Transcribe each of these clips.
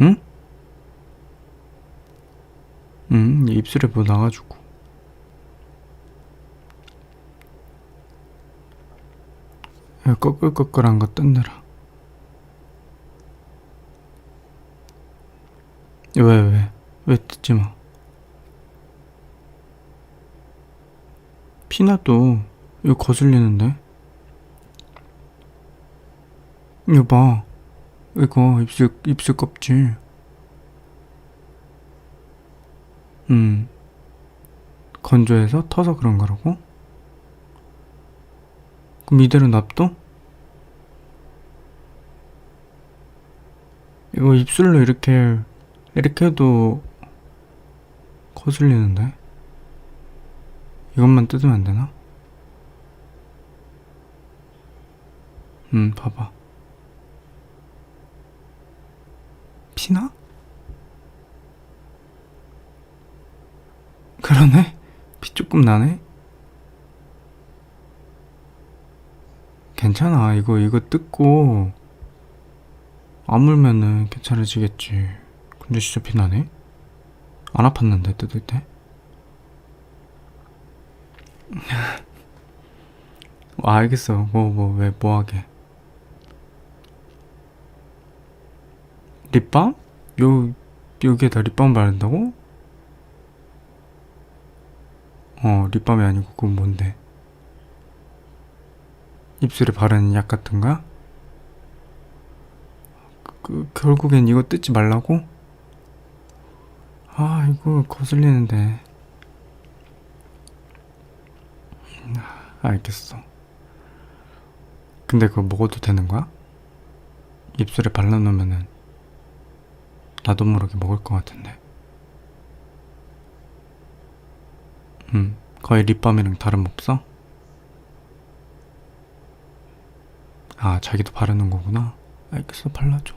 응? 응, 입술에 뭐 나가지고. 야, 꺼끌꺼끌한 거 뜯느라. 왜, 왜, 왜 뜯지 마. 피나도 이거 거슬리는데? 이거 봐. 이거 입술, 입술 껍질. 음. 건조해서 터서 그런 거라고? 그럼 이대로 놔둬? 이거 입술로 이렇게 이렇게 해도 거슬리는데? 이것만 뜯으면 안 되나? 음, 봐봐. 피나? 그러네? 피 조금 나네? 괜찮아. 이거, 이거 뜯고, 아물면은 괜찮아지겠지. 근데 진짜 피 나네? 안 아팠는데, 뜯을 때? 아, 알겠어. 뭐, 뭐, 왜, 뭐 하게. 립밤? 요, 여기에다 립밤 바른다고? 어, 립밤이 아니고 그건 뭔데? 입술에 바르는 약 같은 거야? 그, 그, 결국엔 이거 뜯지 말라고? 아, 이거 거슬리는데. 아, 알겠어. 근데 그거 먹어도 되는 거야? 입술에 발라놓으면은 나도 모르게 먹을 것 같은데. 음, 거의 립밤이랑 다름없어? 아, 자기도 바르는 거구나. 알겠어, 발라줘.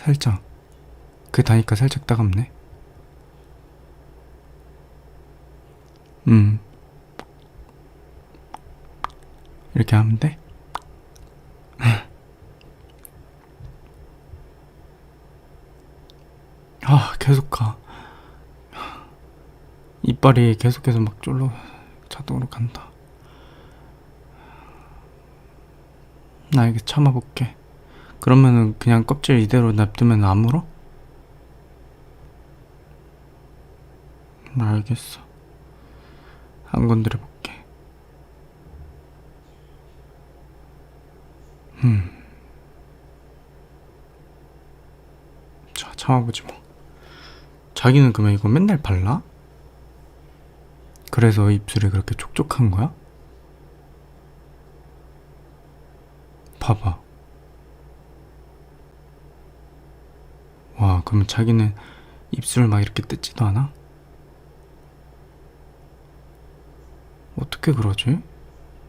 살짝. 그 다니까 살짝 따갑네. 음. 이렇게 하면 돼? 아, 계속 가. 이빨이 계속해서 막 쫄러 자동으로 간다. 나 이게 참아볼게. 그러면은 그냥 껍질 이대로 냅두면 안 물어? 알겠어. 안 건드려 볼게. 음. 자, 참아보지 뭐. 자기는 그러면 이거 맨날 발라? 그래서 입술이 그렇게 촉촉한 거야? 봐봐. 와, 그러면 자기는 입술을 막 이렇게 뜯지도 않아? 어떻게 그러지?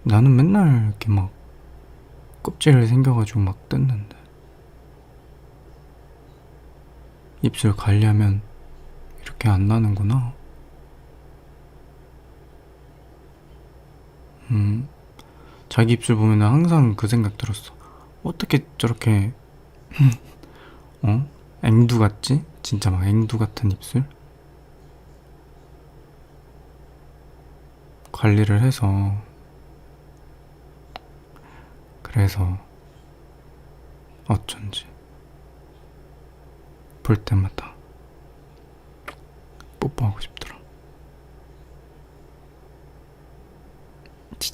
나는 맨날 이렇게 막 껍질 생겨가지고 막 뜯는데. 입술 관리하면 이렇게 안 나는구나. 음, 자기 입술 보면 항상 그 생각 들었어. 어떻게 저렇게, 어? 앵두 같지? 진짜 막 앵두 같은 입술? 관리를 해서, 그래서, 어쩐지, 볼 때마다 뽀뽀하고 싶더라.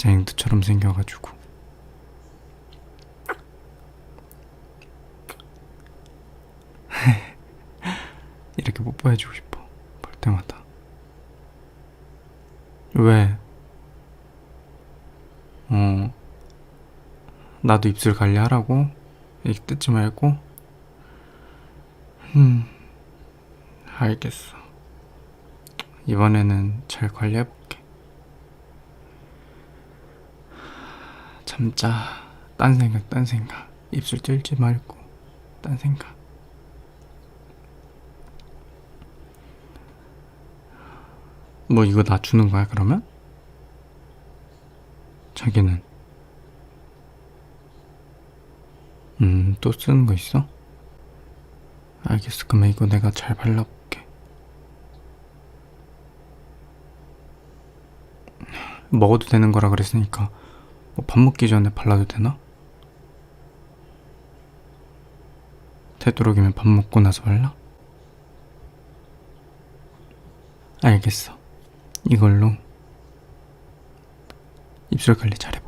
앵두처럼 생겨가지고. 이렇게 뽀뽀해주고 싶어. 볼 때마다. 왜? 어, 나도 입술 관리하라고? 이렇게 뜯지 말고? 음, 알겠어. 이번에는 잘 관리해볼게. 참자. 딴 생각, 딴 생각. 입술 찔지 말고, 딴 생각. 뭐 이거 나 주는 거야, 그러면? 자기는 또 쓰는 거 있어? 알겠어. 그러면 이거 내가 잘 발라볼게. 먹어도 되는 거라 그랬으니까 뭐 밥 먹기 전에 발라도 되나? 되도록이면 밥 먹고 나서 발라? 알겠어. 이걸로 입술 관리 잘해볼게.